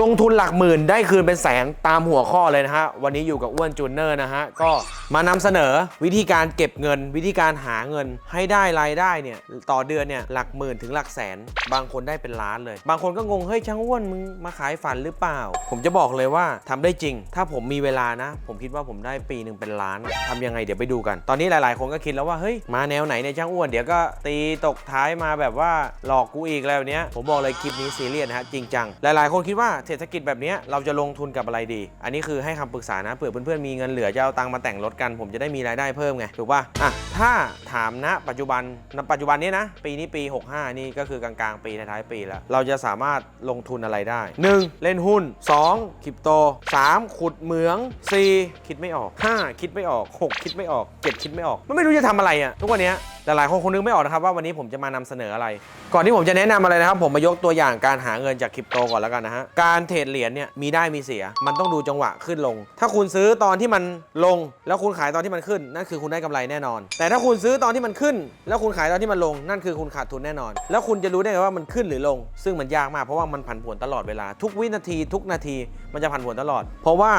ลงทุนหลักหมื่นได้คืนเป็นแสนตามหัวข้อเลยนะฮะ วันนี้อยู่กับอ้วนจูเนอร์นะฮะ ก็มานำเสนอวิธีการเก็บเงิน วิธีการหาเงินให้ได้รายได้เนี่ยต่อเดือนเนี่ยหลักหมื่นถึงหลักแสน บางคนได้เป็นล้านเลย บางคนก็งงเฮ้ยช่างอ้วนมึงมาขายฝันหรือเปล่า ผมจะบอกเลยว่าทำได้จริง ถ้าผมมีเวลานะ ผมคิดว่าผมได้ปีหนึ่งเป็นล้านทำยังไงเดี๋ยวไปดูกัน ตอนนี้หลาย ๆ คนก็คิดแล้วว่าเฮ้ยมาแนวไหนเนี่ยช่างอ้วนเดี๋ยวก็ตีตกท้ายมาแบบว่าหลอกกูอีกแล้วเนี้ยผมบอกเลยคลิปนี้ซีเรียสนะฮะจริงจังหลาย ๆ คนคิดว่าเศรษฐกิจแบบเนี้ยเราจะลงทุนกับอะไรดี อันนี้คือให้คำปรึกษานะเผื่อเพื่อน ๆ มีเงินเหลือจะเอาตังค์มาแต่งรถกันผมจะได้มีรายได้เพิ่มไงถูกป่ะอะถ้าถามณปัจจุบันณปัจจุบันนี้นะ ปีนี้ปี 65 นี่ก็คือกลางๆ ปีท้ายๆปีแล้ว เราจะสามารถลงทุนอะไรได้ 1. เล่นหุ้น 2. คริปโต 3. ขุดเหมือง 4. คิดไม่ออก 5. คิดไม่ออก 6 คิดไม่ออก 7 คิดไม่ออกมันไม่รู้จะทำอะไรอะทุกวันเนี้ยหลายๆคนคงนึกไม่ออกนะครับว่าวันนี้ผมจะมานำเสนออะไร ก่อนที่ผมจะแนะนำอะไรนะครับ ผมมายกตัวอย่างการหาเงินจากคริปโตก่อนแล้วกันนะฮะการเทรดเหรียญเนี่ยมีได้มีเสีย มันต้องดูจังหวะขึ้นลง ถ้าคุณซื้อตอนที่มันลงแล้วคุณขายตอนที่มันขึ้น นั่นคือคุณได้กำไรแน่นอน แต่ถ้าคุณซื้อตอนที่มันขึ้น แล้วคุณขายตอนที่มันลง นั่นคือคุณขาดทุนแน่นอน แล้วคุณจะรู้ได้ไงว่ามันขึ้นหรือลง ซึ่งมันยากมากเพราะว่ามันผันผวนตลอดเวลา ทุกวินาทีทุกนาทีมันจะผันผวนตลอด เพราะว่า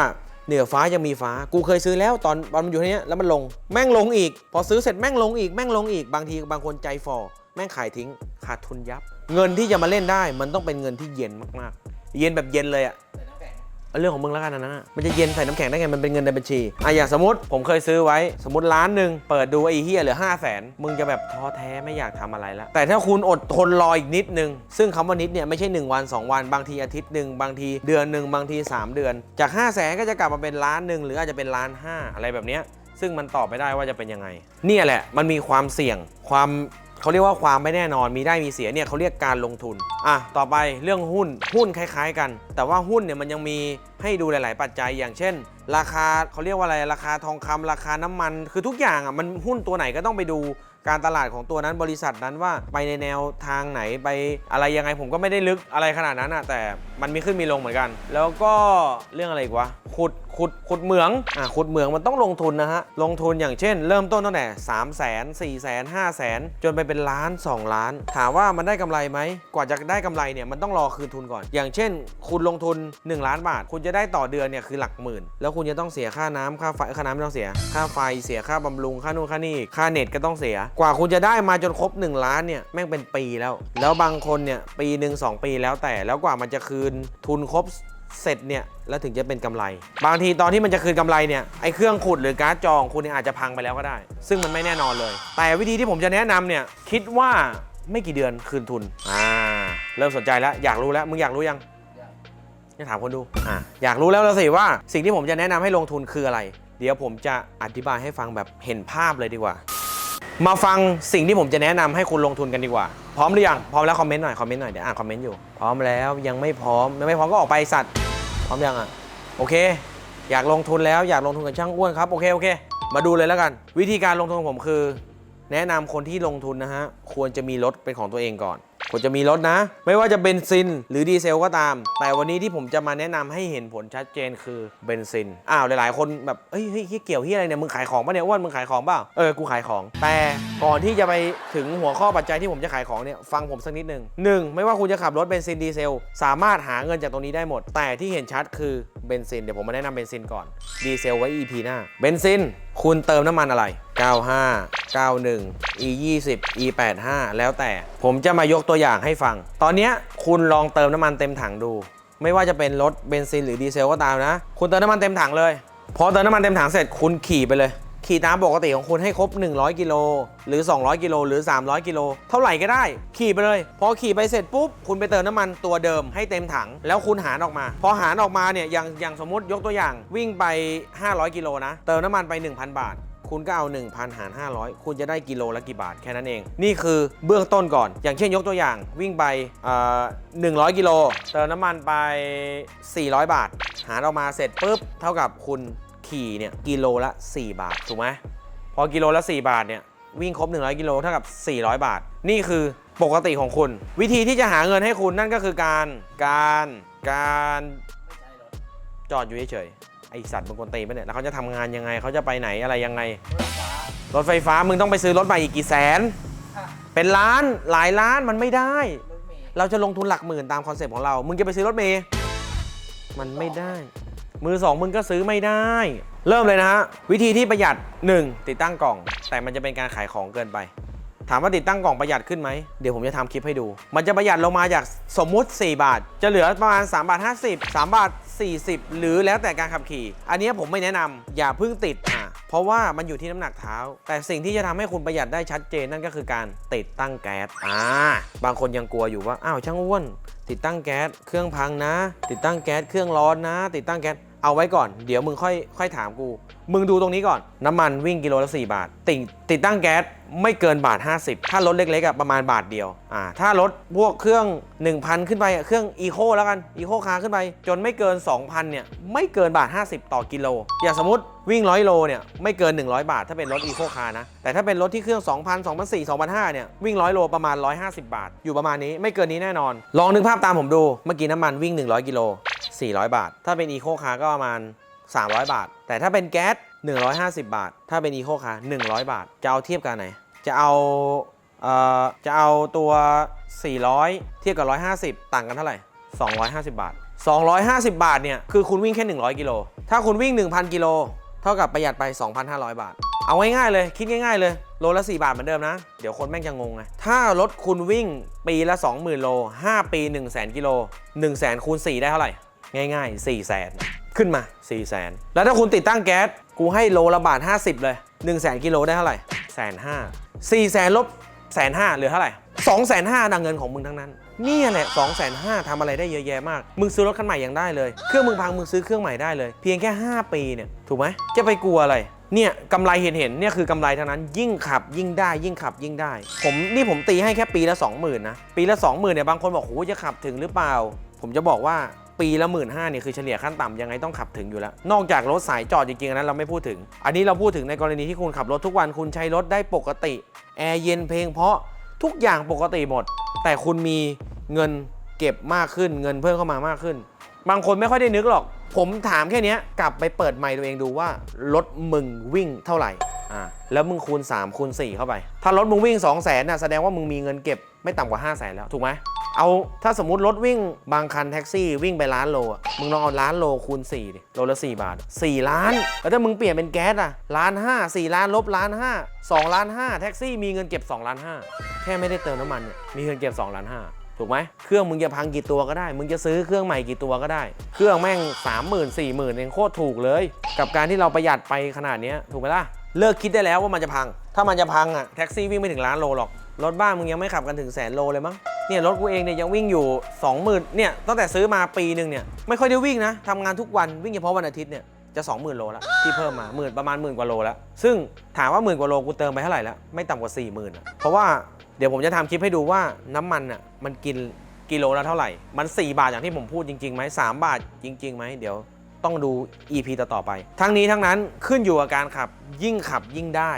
เหนือฟ้ายังมีฟ้า กูเคยซื้อแล้วตอนตอนมันอยู่ที่นี้แล้วมันลง แม่งลงอีก พอซื้อเสร็จแม่งลงอีก แม่งลงอีก บางทีบางคนใจฟอแม่งขายทิ้ง ขาดทุนยับ เงินที่จะมาเล่นได้ มันต้องเป็นเงินที่เย็นมากๆ เย็นแบบเย็นเลยอะ เรื่องของมึงแล้วกันนะนะมันจะเย็นใส่น้ำแข็งได้ไงมันเป็นเงินในบัญชีอะอย่างสมมติผมเคยซื้อไว้สมมติล้านหนึ่งเปิดดูไอ้เฮียเหลือห้าแสนมึงจะแบบท้อแท้ไม่อยากทำอะไรแล้วแต่ถ้าคุณอดทนรออีกนิดนึง ซึ่งคำว่านิดเนี่ยไม่ใช่ 1 วัน 2 วัน บางทีอาทิตย์หนึ่งบางทีเดือนหนึ่งบางที 3 เดือน จาก 5 0 0แสนก็จะกลับมาเป็นล้านหนึ่งหรืออาจจะเป็นล้านห้าอะไรแบบเนี้ยซึ่งมันตอบไม่ได้ว่าจะเป็นยังไงเนี่ยแหละมันมีความเสี่ยงความ เขาเรียกว่าความไม่แน่นอนมีได้มีเสียเนี่ยเขาเรียกการลงทุนอะต่อไปเรื่องหุ้นหุ้นคล้าย ๆ กัน แต่ว่าหุ้นเนี่ยมันยังมีให้ดูหลาย ๆ ปัจจัยอย่างเช่น ราคาเขาเรียกว่าอะไรราคาทองคำราคาน้ำมัน คือทุกอย่างอะมันหุ้นตัวไหนก็ต้องไปดู การตลาดของตัวนั้นบริษัทนั้นว่าไปในแนวทางไหนไปอะไรยังไงผมก็ไม่ได้ลึกอะไรขนาดนั้นอะแต่มันมีขึ้นมีลงเหมือนกัน แล้วก็เรื่องอะไรอีกวะขุดขุดขุดเหมืองอะขุดเหมืองมันต้องลงทุนนะฮะลงทุนอย่างเช่น เริ่มต้นตั้งแต่3 0 0 0 0 0 4 0 0 0 0 5 0 0 0 0 จนไปเป็นล้าน 2 ล้าน ถามว่ามันได้กำไรไหมกว่าจะได้กำไรเนี่ยมันต้องรอคืนทุนก่อน อย่างเช่น คุณลงทุน 1 ล้านบาท คุณจะได้ต่อเดือนเนี่ยคือหลักหมื่น แล้วคุณจะต้องเสียค่าน้ำค่าไฟค่าน้ำไม่ต้องเสีย ค่าไฟเสียค่าบำรุงค่านู่นค่านี่ค่าเน็ตก็ต้องเสียกว่าคุณจะได้มาจนครบ 1 ล้านเนี่ยแม่งเป็นปีแล้ว แล้วบางคนเนี่ยปีหนึ่งสองปีแล้วแต่แล้วกว่ามันจะคืนทุนครบเสร็จเนี่ยแล้วถึงจะเป็นกำไร บางทีตอนที่มันจะคืนกำไรเนี่ยไอ้เครื่องขุดหรือการ์ดจองคุณเนี่ยอาจจะพังไปแล้วก็ได้ ซึ่งมันไม่แน่นอนเลย แต่วิธีที่ผมจะแนะนำเนี่ยคิดว่าไม่กี่เดือนคืนทุนอ่าเริ่มสนใจแล้วอยากรู้แล้วมึงอยากรู้ยังจะถามคนดูอ่าอยากรู้แล้วแล้วสิว่าสิ่งที่ผมจะแนะนำให้ลงทุนคืออะไร เดี๋ยวผมจะอธิบายให้ฟังแบบเห็นภาพเลยดีกว่า มาฟังสิ่งที่ผมจะแนะนำให้คุณลงทุนกันดีกว่า พร้อมหรือยัง พร้อมแล้วคอมเมนต์หน่อย คอมเมนต์หน่อย เดี๋ยวอ่านคอมเมนต์อยู่ พร้อมแล้วยังไม่พร้อมยังไม่พร้อมก็ออกไปสัตว์ พร้อมยังอะ โอเค อยากลงทุนแล้วอยากลงทุนกับช่างอ้วนครับ โอเคโอเค มาดูเลยแล้วกัน วิธีการลงทุนของผมคือ แนะนำคนที่ลงทุนนะฮะ ควรจะมีรถเป็นของตัวเองก่อน ควรจะมีรถนะ ไม่ว่าจะเบนซินหรือดีเซลก็ตาม แต่วันนี้ที่ผมจะมาแนะนำให้เห็นผลชัดเจนคือเบนซินอ้าวหลาย ๆ คนแบบเฮ้ยเฮ้ยเฮ้ยเกี่ยวที่อะไรเนี่ยมึงขายของป่ะเนี่ยอ้วนมึงขายของเปล่าเออกูขายของ แต่ก่อนที่จะไปถึงหัวข้อปัจจัยที่ผมจะขายของเนี่ยฟังผมสักนิดหนึ่งหนึ่งไม่ว่าคุณจะขับรถเบนซินดีเซลสามารถหาเงินจากตรงนี้ได้หมด แต่ที่เห็นชัดคือเบนซินเดี๋ยวผมมาแนะนำเบนซินก่อนดีเซลไว้ EP หน้าเบนซิน คุณเติมน้ำมันอะไร 95 91 E 20 E 85 แล้วแต่ ผมจะมายกตัวอย่างให้ฟัง ตอนนี้คุณลองเติมน้ำมันเต็มถังดู ไม่ว่าจะเป็นรถเบนซินหรือดีเซลก็ตามนะ คุณเติมน้ำมันเต็มถังเลย พอเติมน้ำมันเต็มถังเสร็จคุณขี่ไปเลย ขี่ตามปกติของคุณให้ครบ 100 กิโล หรือ 200 กิโล หรือ 300 กิโล เท่าไหร่ก็ได้ ขี่ไปเลย พอขี่ไปเสร็จปุ๊บ คุณไปเติมน้ำมันตัวเดิมให้เต็มถัง แล้วคุณหารออกมา พอหารออกมาเนี่ย อย่างอย่างสมมติยกตัวอย่าง วิ่งไป 500 กิโลนะ เติมน้ำมันไป 1,000 บาทคุณก็เอา 1,000 หาร 500 คุณจะได้กิโลละกี่บาท แค่นั้นเอง นี่คือเบื้องต้นก่อน อย่างเช่นยกตัวอย่างวิ่งไปเอ่อ100กิโล เติมน้ำมันไป 400 บาท หารออกมาเสร็จปุ๊บ เท่ากับคุณ ขี่เนี่ยกิโลละ 4 บาท ถูกไหมพอกิโลละ 4 บาทเนี่ยวิ่งครบ 100 กิโลเท่ากับ 400 บาท นี่คือปกติของคุณ วิธีที่จะหาเงินให้คุณนั่นก็คือการการการจอดอยู่เฉยๆไอสัตว์บางคนตีไปเนี่ยแล้วเขาจะทำงานยังไงเขาจะไปไหนอะไรยังไง รถไฟฟ้ามึงต้องไปซื้อรถใหม่อีกกี่แสน เป็นล้านหลายล้านมันไม่ได้ เราจะลงทุนหลักหมื่นตามคอนเซปต์ของเรา มึงจะไปซื้อรถเมย์มันไม่ได้ มือสองมึงก็ซื้อไม่ได้ เริ่มเลยนะฮะ วิธีที่ประหยัด 1. ติดตั้งกล่อง แต่มันจะเป็นการขายของเกินไป ถามว่าติดตั้งกล่องประหยัดขึ้นไหม เดี๋ยวผมจะทำคลิปให้ดู มันจะประหยัดลงมาจากสมมุติ 4 บาท จะเหลือประมาณ3บาท50 3บาท40 หรือแล้วแต่การขับขี่ อันนี้ผมไม่แนะนำอย่าเพิ่งติดอะเพราะว่ามันอยู่ที่น้ำหนักเท้า แต่สิ่งที่จะทำให้คุณประหยัดได้ชัดเจนนั่นก็คือการติดตั้งแก๊สอ่าบางคนยังกลัวอยู่ว่าอ้าวช่างอ้วนติดตั้งแก๊สเครื่องพังนะ ติดตั้งแก๊สเครื่องร้อนนะ ติดตั้งแก๊ส เอาไว้ก่อน เดี๋ยวมึงค่อยค่อยถามกู มึงดูตรงนี้ก่อน น้ำมันวิ่งกิโลละ 4 บาท ติดติดตั้งแก๊สไม่เกินบาท 50 ถ้ารถเล็กๆอะประมาณบาทเดียว อ่า ถ้ารถพวกเครื่อง 1,000 ขึ้นไปเครื่องอีโคแล้วกันอีโคคาร์ขึ้นไป จนไม่เกิน 2,000 เนี่ย ไม่เกินบาท 50 ต่อกิโล อย่างสมมติวิ่ง100โลเนี่ยไม่เกิน 100 บาท ถ้าเป็นรถอีโคคาร์นะ แต่ถ้าเป็นรถที่เครื่อง 2,000 2,400 2,500 เนี่ย วิ่ง100โลประมาณ 150 บาท อยู่ประมาณนี้ไม่เกินนี้แน่นอน ลองนึกภาพตามผมดูเมื่อกี้น้ำมันวิ่ง 100 กิโล 400 บาท ถ้าเป็นอีโคคาร์ก็ประมาณ 300 บาท แต่ถ้าเป็นแก๊ส150 บาท ถ้าเป็นอีโคคาร์100 บาท จะเอาเทียบกันไหน จะเอาเอ่อจะเอาตัว 400 เทียบกับ 150 ต่างกันเท่าไหร่ 250 บาท 250 บาทเนี่ยคือคุณวิ่งแค่ 100 กิโล ถ้าคุณวิ่ง 1,000 กิโล เท่ากับประหยัดไป 2,500 บาท เอาง่ายๆเลย คิดง่ายๆเลย โลละ 4 บาทเหมือนเดิมนะ เดี๋ยวคนแม่งจะงงไง ถ้ารถคุณวิ่งปีละ 20,000 โล 5 ปี 1 0 0 0 0 0 กิโล 1 0 0 0 0 0คูณ4ได้เท่าไหร่ ง่าย ๆ 4 0 0 0 0 0ขึ้นมา 4 0 0 0 0 0แล้วถ้าคุณติดตั้งแก๊ส กูให้โลละบาท 50 เลย 1 0 0 0 0 0กิโลได้เท่าไหร่แสนห้าสี่แสนลบแสนห้าเหลือเท่าไหร่สองแสนห้าดังเงินของมึงทั้งนั้น นี่แหละสองแสนห้าทำอะไรได้เยอะแยะมาก มึงซื้อรถคันใหม่ยังได้เลย เครื่องมึงพังมึงซื้อเครื่องใหม่ได้เลย เพียงแค่ 5 ปีเนี่ย ถูกไหมจะไปกลัวอะไร เนี่ยกำไรเห็นเห็นเนี่ยคือกำไรทั้งนั้น ยิ่งขับยิ่งได้ ยิ่งขับยิ่งได้ ผมนี่ผมตีให้แค่ปีละ 20,000นะ ปีละ 20,000เนี่ยบางคนบอกโหจะขับถึงหรือเปล่า ผมจะบอกว่า ปีละหมื่นห้าเนี่ยคือเฉลี่ยขั้นต่ำยังไงต้องขับถึงอยู่แล้ว นอกจากรถสายจอดจริงๆอันนั้นเราไม่พูดถึง อันนี้เราพูดถึงในกรณีที่คุณขับรถทุกวันคุณใช้รถได้ปกติแอร์เย็นเพลงเพราะทุกอย่างปกติหมด แต่คุณมีเงินเก็บมากขึ้นเงินเพิ่มเข้ามามากขึ้น บางคนไม่ค่อยได้นึกหรอก ผมถามแค่นี้กลับไปเปิดไมค์ตัวเองดูว่ารถมึงวิ่งเท่าไหร่อ่าแล้วมึงคูณ 3 คูณ 4 เข้าไป ถ้ารถมึงวิ่ง 2 0 0 0 0นน่ะแสดงว่ามึงมีเงินเก็บไม่ต่ำกว่า 5 0 0 0 0 0แล้ว ถูกไหม เอาถ้าสมมติรถวิ่งบางคันแท็กซี่วิ่งไปล้านโลอะมึงลองเอาล้านโลคูณ4ดิโลละ 4 บาท 4 ล้าน แล้วถ้ามึงเปลี่ยนเป็นแก๊สอะล้านห้าสี่ล้านลบล้านห้าสองล้านห้าแท็กซี่มีเงินเก็บ2ล้านห้าแค่ไม่ได้เติมน้ำมันเนี่ยมีเงินเก็บ2ล้านห้าถูกไหมเครื่องมึงจะพังกี่ตัวก็ได้ มึงจะซื้อเครื่องใหม่กี่ตัวก็ได้ เครื่องแม่ง 3 0 0 0 0 4 0 0 0 0เองโคตรถูกเลย กับการที่เราประหยัดไปขนาดนี้ถูกไหมล่ะ เลิกคิดได้แล้วว่ามันจะพัง ถ้ามันจะพังอะแท็กซี่วิ่งไม่ถึงล้านโลหรอก รถบ้านมึงยังไม่ขับกันถึงแสนโลเลยมั้ง เนี่ยรถกูเองเนี่ยยังวิ่งอยู่ 20,000เนี่ยตั้งแต่ซื้อมาปีหนึ่งเนี่ยไม่ค่อยได้วิ่งนะทำงานทุกวันวิ่งเฉพาะวันอาทิตย์เนี่ยจะ 20,000 โลแล้วที่เพิ่มมาหมื่นประมาณหมื่นกว่าโลแล้วซึ่งถามว่าหมื่นกว่าโลกูเติมไปเท่าไหร่แล้วไม่ต่ำกว่า 40,000อะเพราะว่าเดี๋ยวผมจะทำคลิปให้ดูว่าน้ำมันอะมันกินกิโลละเท่าไหร่ มัน 4 บาทอย่างที่ผมพูดจริงๆไหม3บาทจริงๆไหมเดี๋ยวต้องดู EP ต่อๆไป ทั้งนี้ทั้งนั้นขึ้นอยู่กับการขับยิ่งขับยิ่งได้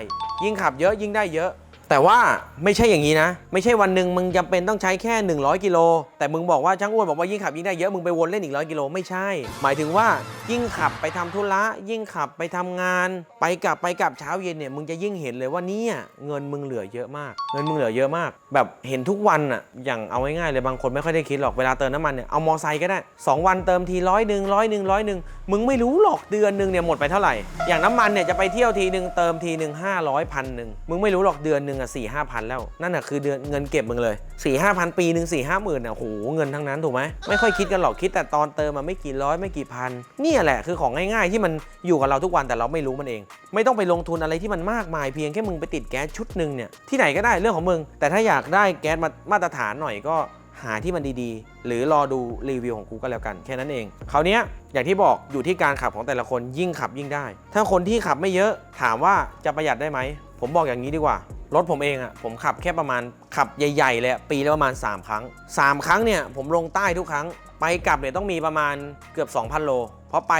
ยิ่งขับเยอะยิ่งได้เยอะ แต่ว่าไม่ใช่อย่างนี้นะ ไม่ใช่วันหนึ่งมึงจำเป็นต้องใช้แค่ 100 กิโลแต่มึงบอกว่าช่างอ้วนบอกว่ายิ่งขับยิ่งได้เยอะมึงไปวนเล่นอีกร้อยกิโลไม่ใช่ หมายถึงว่ายิ่งขับไปทำธุระยิ่งขับไปทำงาน ไปกลับไปกลับเช้าเย็นเนี่ยมึงจะยิ่งเห็นเลยว่าเนี่ยเงินมึงเหลือเยอะมาก เงินมึงเหลือเยอะมาก แบบเห็นทุกวันอะอย่างเอาง่ายๆเลยบางคนไม่ค่อยได้คิดหรอกเวลาเติมน้ำมันเนี่ยเอามอไซค์ก็ได้สองวันเติมทีร้อยหนึ่งร้อยหนึ่งร้อยหนึ่งมึงไม่รู้หรอกเดือนหนึ่งเนี่ยหมดไปเท่าไหร่ อย่างน้ำมันเนี่ยจะไปเที่ยวทีหนึ่งเติมทีหนึ่งห้าร้อยพันหนึ่งมึงไม่รู้หรอกเดือนหนึ่งอะสี่ห้าพันแล้วนั่นอะคือเดือนเงินเก็บมึงเลย4ี่ห้าพันปีหนึ่งสี่ห้าหมื่นอะโหเงินทั้งนั้นถูกไหมไม่ค่อยคิดกันหรอกคิดแต่ตอนเติมมาไม่กี่ร้อยไม่กี่พันนี่แหละคือของง่ายๆ ที่มันอยู่กับเราทุกวันแต่เราไม่รู้มันเอง ไม่ต้องไปลงทุนอะไรที่มันมากมายเพียงแค่มึงไปติดแก๊สชุดหนึ่งเนี่ยที่ไหนก็ได้เรื่องของมึง แต่ถ้าอยากได้แก๊สมามาตรฐานหน่อยก็หาที่มันดีๆ หรือรอดูรีวิวของกูก็แล้วกันแค่นั้นเอง คราวนี้อย่างที่บอกอยู่ที่การขับของแต่ละคนยิ่งขับยิ่งได้ ถ้าคนที่ขับไม่เยอะถามว่าจะประหยัดได้ไหม ผมบอกอย่างนี้ดีกว่า รถผมเองอะ่ะผมขับแค่ประมาณขับใหญ่ๆเลยปีละประมาณ 3 ครั้ง 3 ครั้งเนี่ยผมลงใต้ทุกครั้ง ไปกลับเนี่ยต้องมีประมาณเกือบ 2,000 โล เพราะไป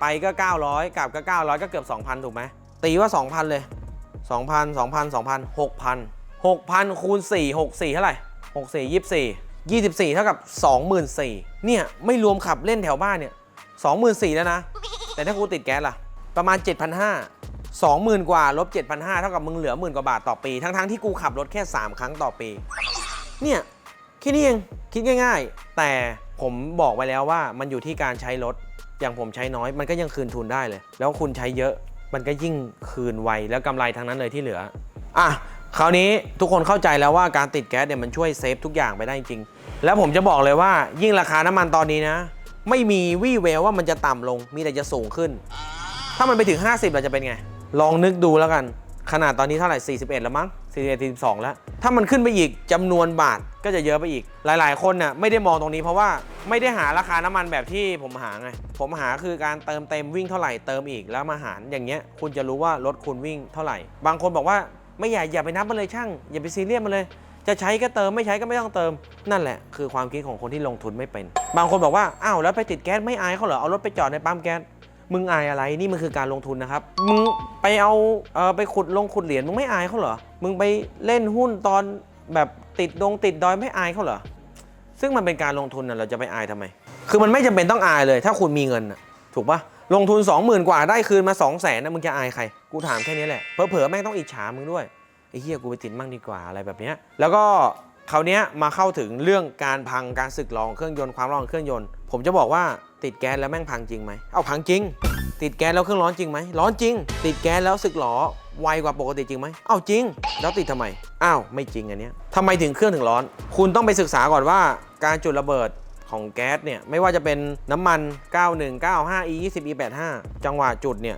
ไปก็ 900 กลับก็ 900 ก็เกือบ 2,000 ถูกไหมตีว่า 2,000 เลย 2,000 2,000 2,000 6,000 6,000คูณ4 64 เท่าไหร่64 24 24 เท่ากับ 24,000เนี่ยไม่รวมขับเล่นแถวบ้านเนี่ย24,000แล้วนะ แต่ถ้ากูติดแก๊สล่ะ ประมาณ 7,500 20,000 กว่าลบ7,500เท่ากับมึงเหลือหมื่นกว่าบาทต่อปี ทั้งๆที่กูขับรถแค่ 3 ครั้งต่อปี เนี่ยแค่นี้เองคิดง่าย ๆ แต่ผมบอกไว้แล้วว่ามันอยู่ที่การใช้รถ อย่างผมใช้น้อยมันก็ยังคืนทุนได้เลย แล้วคุณใช้เยอะมันก็ยิ่งคืนไวแล้วกำไรทั้งนั้นเลยที่เหลืออะคราวนี้ทุกคนเข้าใจแล้วว่าการติดแก๊สเนี่ยมันช่วยเซฟทุกอย่างไปได้จริง แล้วผมจะบอกเลยว่ายิ่งราคาน้ำมันตอนนี้นะ ไม่มีวี่แววว่ามันจะต่ำลงมีแต่จะสูงขึ้น ถ้ามันไปถึง 50เราจะเป็นไง ลองนึกดูแล้วกัน ขนาดตอนนี้เท่าไหร่ 41 แล้วมั้ง 41 42 แล้ว ถ้ามันขึ้นไปอีกจำนวนบาทก็จะเยอะไปอีก หลาย ๆ คนน่ะไม่ได้มองตรงนี้เพราะว่าไม่ได้หาราคาน้ำมันแบบที่ผมหาไง ผมหาคือการเติมเต็มวิ่งเท่าไหร่เติมอีกแล้วมาหารอย่างเงี้ยคุณจะรู้ว่ารถคุณวิ่งเท่าไหร่ บางคนบอกว่าไม่อยากอย่าไปนับมันเลยช่าง อย่าไปซีเรียสมันเลยจะใช้ก็เติมไม่ใช้ก็ไม่ต้องเติมนั่นแหละ คือความคิดของคนที่ลงทุนไม่เป็น บางคนบอกว่าอ้าวแล้วไปติดแก๊สไม่อายเขาเหรอเอารถไปจอดในปั๊มแก๊ส มึงอายอะไรนี่มันคือการลงทุนนะครับ มึงไปเอาเออไปขุดลงขุดเหรียญมึงไม่อายเขาเหรอ มึงไปเล่นหุ้นตอนแบบติดดงติดดอยไม่อายเขาเหรอ ซึ่งมันเป็นการลงทุนน่ะเราจะไปอายทำไม คือมันไม่จำเป็นต้องอายเลย ถ้าคุณมีเงินนะถูกปะลงทุน 20,000 กว่าได้คืนมา 2 0 0 0 0นนะมึงจะอายใคร กูถามแค่นี้แหละเผลอๆแม่งต้องอิจฉามึงด้วยไอ้เหี้ยกูไปติดมั่งดีกว่าอะไรแบบเนี้ยแล้วก็คราวเนี้ยมาเข้าถึงเรื่องการพังการสึกหรอของเครื่องยนต์ความร้อนเครื่องยนต์ ผมจะบอกว่า ติดแก๊สแล้วแม่งพังจริงไหมเอาพังจริง ติดแก๊สแล้วเครื่องร้อนจริงไหมร้อนจริง ติดแก๊สแล้วสึกหรอไวกว่าปกติจริงไหมเอาจริง แล้วติดทำไมอ้าวไม่จริงอันเนี้ยทำไมถึงเครื่องถึงร้อน คุณต้องไปศึกษาก่อนว่าการจุดระเบิดของแก๊สเนี่ยไม่ว่าจะเป็นน้ำมัน 91 95 e 20 e 85จังหวะจุดเนี่ย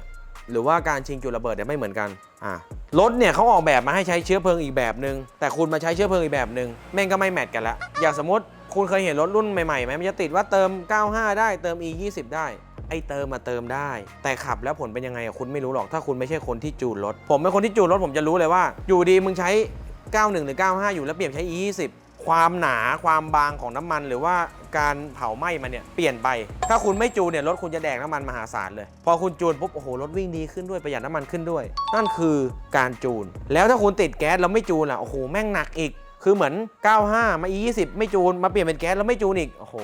หรือว่าการชิงจุดระเบิดเนี่ยไม่เหมือนกันอ่ารถเนี่ยเขาออกแบบมาให้ใช้เชื้อเพลิงอีกแบบหนึ่งแต่คุณมาใช้เชื้อเพลิงอีกแบบหนึ่งแม่งก็ไม่แมทกันละอย่างสมมติ คุณเคยเห็นรถรุ่นใหม่ๆไหมมันจะติดว่าเติม 95 ได้เติม e 20ได้ ไอเติมมาเติมได้ แต่ขับแล้วผลเป็นยังไงอะคุณไม่รู้หรอกถ้าคุณไม่ใช่คนที่จูนรถ ผมเป็นคนที่จูนรถผมจะรู้เลยว่า อยู่ดีมึงใช้ 91 หรือ 95 อยู่แล้วเปลี่ยนใช้ e 20ความหนาความบางของน้ำมันหรือว่าการเผาไหม้มันเนี่ยเปลี่ยนไป ถ้าคุณไม่จูนเนี่ยรถคุณจะแดกน้ำมันมหาศาลเลย พอคุณจูนปุ๊บโอ้โหรถวิ่งดีขึ้นด้วยประหยัดน้ำมันขึ้นด้วย นั่นคือการจูน แล้วถ้าคุณติดแก๊สแล้วไม่จูนล่ะโอ้โหแม่งหนักอีก คือเหมือน 95 มา e 20 ไม่จูน มาเปลี่ยนเป็นแก๊สแล้วไม่จูนอีก โอ้โห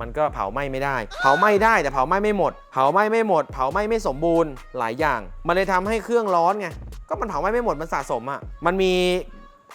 มันก็เผาไหม้ไม่ได้ เผาไหม้ได้แต่เผาไหม้ไม่หมด เผาไหม้ไม่หมด เผาไหม้ไม่สมบูรณ์หลายอย่าง มันเลยทำให้เครื่องร้อนไง ก็มันเผาไหม้ไม่หมด มันสะสมอะ่ะ มันมี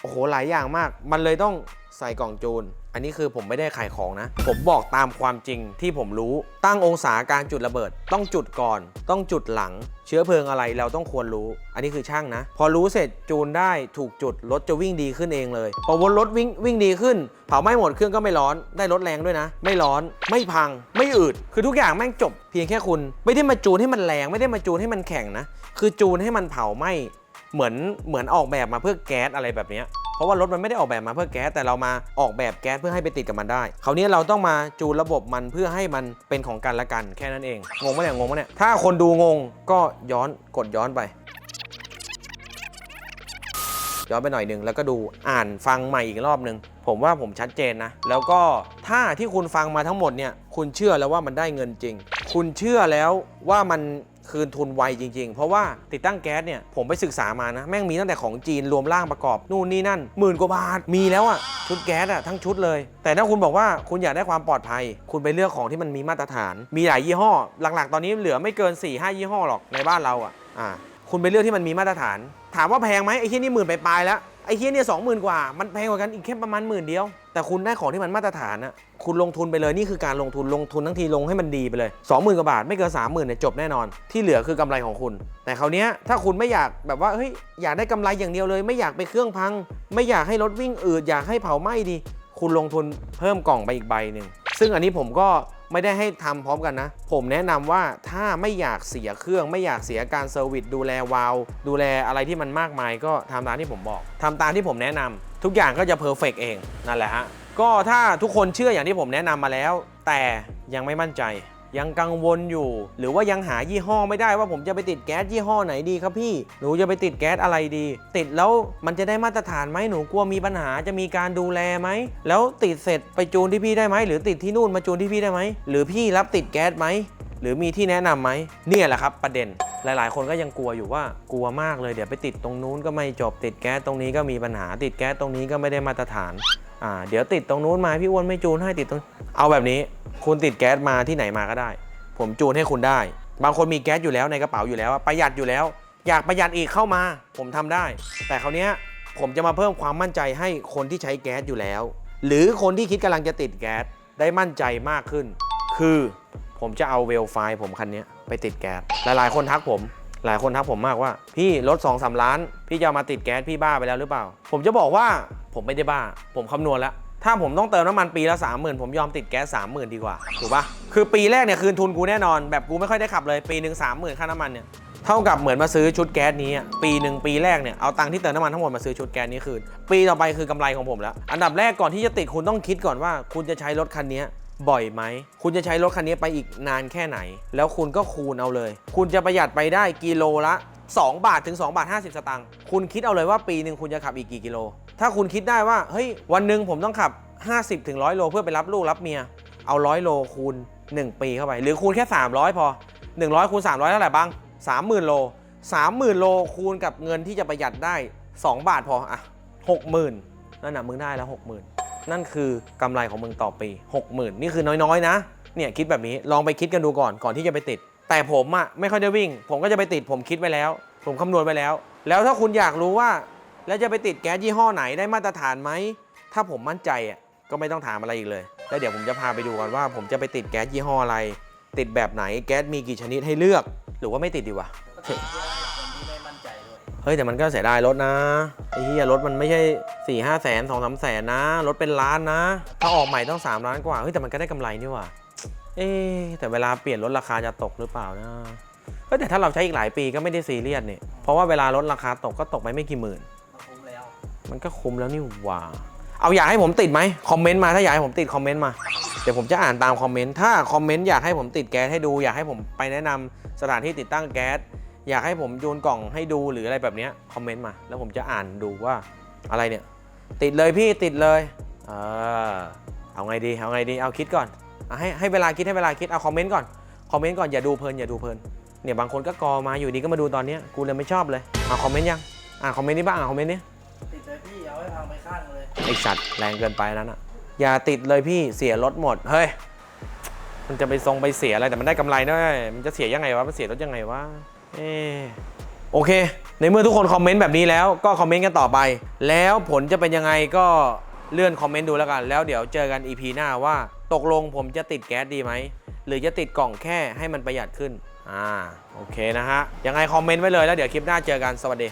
โอ้โห หลายอย่างมาก มันเลยต้องใส่กล่องจูน อันนี้คือผมไม่ได้ขายของนะ ผมบอกตามความจริงที่ผมรู้ ตั้งองศาการจุดระเบิด ต้องจุดก่อน ต้องจุดหลัง เชื้อเพลิงอะไรเราต้องควรรู้ อันนี้คือช่างนะ พอรู้เสร็จจูนได้ถูกจุดรถจะวิ่งดีขึ้นเองเลย พอวนรถวิ่งวิ่งดีขึ้น เผาไหม้หมดเครื่องก็ไม่ร้อน ได้รถแรงด้วยนะ ไม่ร้อน ไม่พัง ไม่อืด คือทุกอย่างแม่งจบ เพียงแค่คุณ ไม่ได้มาจูนให้มันแรง ไม่ได้มาจูนให้มันแข็งนะ คือจูนให้มันเผาไหม้เหมือนเหมือนออกแบบมาเพื่อแก๊สอะไรแบบนี้ เพราะว่ารถมันไม่ได้ออกแบบมาเพื่อแก๊สแต่เรามาออกแบบแก๊สเพื่อให้ไปติดกับมันได้คราวนี้เราต้องมาจูนระบบมันเพื่อให้มันเป็นของกันและกันแค่นั้นเองงงไหมเนี่ยงงไหมเนี่ยถ้าคนดูงงก็ย้อนกดย้อนไปย้อนไปหน่อยหนึ่งแล้วก็ดูอ่านฟังใหม่อีกรอบหนึ่งผมว่าผมชัดเจนนะ แล้วก็ถ้าที่คุณฟังมาทั้งหมดเนี่ย คุณเชื่อแล้วว่ามันได้เงินจริง คุณเชื่อแล้วว่ามัน คืนทุนไวจริง ๆ เพราะว่าติดตั้งแก๊สเนี่ยผมไปศึกษามานะแม่งมีตั้งแต่ของจีนรวมร่างประกอบนู่นนี่นั่นหมื่นกว่าบาทมีแล้วอะชุดแก๊สอะทั้งชุดเลย แต่ถ้าคุณบอกว่าคุณอยากได้ความปลอดภัย คุณไปเลือกของที่มันมีมาตรฐาน มีหลายยี่ห้อ หลักๆ ตอนนี้เหลือไม่เกิน4ี่ห้ายี่ห้อหรอกในบ้านเราอะอ่าคุณไปเลือกที่มันมีมาตรฐาน ถามว่าแพงไหมไอ้ที่นี่หมื่นไปปลายแล้ว ไอ้เฮียเนี่ยสองหมื่นกว่า มันแพงกว่ากันอีกแค่ประมาณหมื่นเดียว แต่คุณได้ของที่มันมาตรฐานอะคุณลงทุนไปเลยนี่คือการลงทุนลงทุนทั้งทีลงให้มันดีไปเลยสองหมื่นกว่าบาทไม่เกินสามหมื่นเนี่ยจบแน่นอน ที่เหลือคือกำไรของคุณ แต่คราวนี้ถ้าคุณไม่อยากแบบว่าเฮ้ยอยากได้กำไรอย่างเดียวเลย ไม่อยากไปเครื่องพัง ไม่อยากให้รถวิ่งอืดอยากให้เผาไหม้ดี คุณลงทุนเพิ่มกล่องไปอีกใบหนึ่งซึ่งอันนี้ผมก็ ไม่ได้ให้ทำพร้อมกันนะ ผมแนะนำว่าถ้าไม่อยากเสียเครื่อง ไม่อยากเสียการเซอร์วิสดูแลวาล์วดูแลอะไรที่มันมากมาย ก็ทำตามที่ผมบอกทำตามที่ผมแนะนำทุกอย่างก็จะเพอร์เฟกเองนั่นแหละฮะก็ถ้าทุกคนเชื่ออย่างที่ผมแนะนำมาแล้ว แต่ยังไม่มั่นใจ ยังกังวลอยู่ หรือว่ายังหายี่ห้อไม่ได้ว่าผมจะไปติดแก๊สยี่ห้อไหนดีครับพี่หนูจะไปติดแก๊สอะไรดี ติดแล้วมันจะได้มาตรฐานไหมหนูกลัวมีปัญหาจะมีการดูแลไหมแล้วติดเสร็จไปจูนที่พี่ได้ไหมหรือติดที่นู่นมาจูนที่พี่ได้ไหมหรือพี่รับติดแก๊สไหมหรือมีที่แนะนำไหมเนี่ยแหละครับประเด็นหลาย ๆ คนก็ยังกลัวอยู่ว่ากลัวมากเลยเดี๋ยวไปติดตรงนู้นก็ไม่จบติดแก๊สตรงนี้ก็มีปัญหาติดแก๊สตรงนี้ก็ไม่ได้มาตรฐาน อ่าเดี๋ยวติดตรงนู้นมาพี่อ้วนไม่จูนให้ติดตรง เอาแบบนี้ คุณติดแก๊สมาที่ไหนมาก็ได้ ผมจูนให้คุณได้ บางคนมีแก๊สอยู่แล้วในกระเป๋าอยู่แล้วประหยัดอยู่แล้ว อยากประหยัดอีกเข้ามา ผมทำได้ แต่คราวนี้ยผมจะมาเพิ่มความมั่นใจให้คนที่ใช้แก๊สอยู่แล้ว หรือคนที่คิดกำลังจะติดแก๊สได้มั่นใจมากขึ้น คือผมจะเอาเวลไฟผมคันนี้ไปติดแก๊สหลายๆ คนทักผม หลายคนทักผมมากว่า พี่รถ2อสล้าน พี่จะามาติดแก๊สพี่บ้าไปแล้วหรือเปล่า ผมจะบอกว่าผมไม่ได้บ้า ผมคำนวณแล้ว ถ้าผมต้องเติมน้ำมันปีละ 30,000 ผมยอมติดแก๊ส 30,000 ดีกว่า ถูกปะคือปีแรกเนี่ยคืนทุนกูแน่นอน แบบกูไม่ค่อยได้ขับเลย ปีหนึ่ง30,000 ค่าน้ำมันเนี่ยเท่ากับเหมือนมาซื้อชุดแก๊สนี้ปีหนึ่งปีแรกเนี่ยเอาตังค์ที่เติมน้ำมันทั้งหมดมาซื้อชุดแก๊สนี้คืน ปีต่อไปคือกำไรของผมแล้ว อันดับแรกก่อนที่จะติดคุณต้องคิดก่อนว่า คุณจะใช้รถคันนี้ บ่อยไหม คุณจะใช้รถคันนี้ไปอีกนานแค่ไหน แล้วคุณก็คูณเอาเลย คุณจะประหยัดไปได้กิโลละ 2 บาทถึง 2 บาท 50 สตางค์ คุณคิดเอาเลยว่าปีหนึ่งคุณจะขับอีกกี่กิโล ถ้าคุณคิดได้ว่า เฮ้ย วันหนึ่งผมต้องขับ 50ถึง100 โล เพื่อไปรับลูกรับเมีย เอา 100 โลคูณ 1 ปีเข้าไป หรือคูณแค่ 300 พอ 100คูณ300เท่าไหร่บ้าง30,000 โล 30,000 โลคูณกับเงินที่จะประหยัดได้ 2 บาทพอ อะ 60,000 นั่นน่ะมึงได้แล้ว 60,000 นั่นคือกำไรของมึงต่อปี 60,000 นี่คือน้อยๆนะ เนี่ยคิดแบบนี้ลองไปคิดกันดูก่อนก่อนที่จะไปติด แต่ผมอะไม่ค่อยได้วิ่ง ผมก็จะไปติดผมคิดไว้แล้ว ผมคำนวณไว้แล้ว แล้วถ้าคุณอยากรู้ว่า แล้วจะไปติดแก๊สยี่ห้อไหนได้มาตรฐานไหมถ้าผมมั่นใจอะก็ไม่ต้องถามอะไรอีกเลยแล้วเดี๋ยวผมจะพาไปดูกันว่า ผมจะไปติดแก๊สยี่ห้ออะไร ติดแบบไหนแก๊สมีกี่ชนิดให้เลือก หรือว่าไม่ติดดีวะ เฮ้ยแต่มันก็เสียดายรถนะไอ้เหียรถมันไม่ใช่4ี่ห้าแสนสองสามแสนนะรถเป็นล้านนะ ถ้าออกใหม่ต้อง 3 ล้านกว่าเฮ้ยแต่มันก็ได้กำไรนี่ว่าเอ๊แต่เวลาเปลี่ยนรถราคาจะตกหรือเปล่านะเฮ้ยแต่ถ้าเราใช้อีกหลายปีก็ไม่ได้ซีเรียสเนี่ยเพราะว่าเวลารถราคาตกก็ตกไปไม่กี่หมื่นมาคุ้มแล้วมันก็คุ้มแล้วนี่ว่าเอาอยากให้ผมติดไหมคอมเมนต์มาถ้าอยากให้ผมติดคอมเมนต์มาเดี๋ยวผมจะอ่านตามคอมเมนต์ถ้าคอมเมนต์อยากให้ผมติดแก๊สให้ดู อยากให้ผมไปแนะนำสถานที่ติดตั้งแก๊ส อยากให้ผมโยนกล่องให้ดูหรืออะไรแบบเนี้ยคอมเมนต์มา แล้วผมจะอ่านดูว่าอะไรเนี่ย ติดเลยพี่ติดเลยเออเอาไงดีเอาไงดีเอาคิดก่อนเอาให้ให้เวลาคิดให้เวลาคิดเอาคอมเมนต์ก่อนคอมเมนต์ก่อนอย่าดูเพลินอย่าดูเพลินเนี่ยบางคนก็กอมาอยู่ดีก็มาดูตอนเนี้ยกูเลยไม่ชอบเลยเอาคอมเมนต์ยังอ่านคอมเมนต์นี้บ้างอ่านคอมเมนต์นี้ติดเลยพี่เอาให้พังไปข้างเลยไอสัตว์แรงเกินไปนั้นอะอย่าติดเลยพี่เสียรถหมดเฮ้ยมันจะไปทรงไปเสียอะไรแต่มันได้กำไรด้วยมันจะเสียยังไงวะมันเสียรถยังไงวะ เอโอเค ในเมื่อทุกคนคอมเมนต์แบบนี้แล้วก็คอมเมนต์กันต่อไป แล้วผลจะเป็นยังไงก็เลื่อนคอมเมนต์ดูแล้วกัน แล้วเดี๋ยวเจอกัน EP หน้าว่าตกลงผมจะติดแก๊สดีไหม หรือจะติดกล่องแค่ให้มันประหยัดขึ้น อ่า โอเคนะฮะ ยังไงคอมเมนต์ไว้เลยแล้วเดี๋ยวคลิปหน้าเจอกัน สวัสดี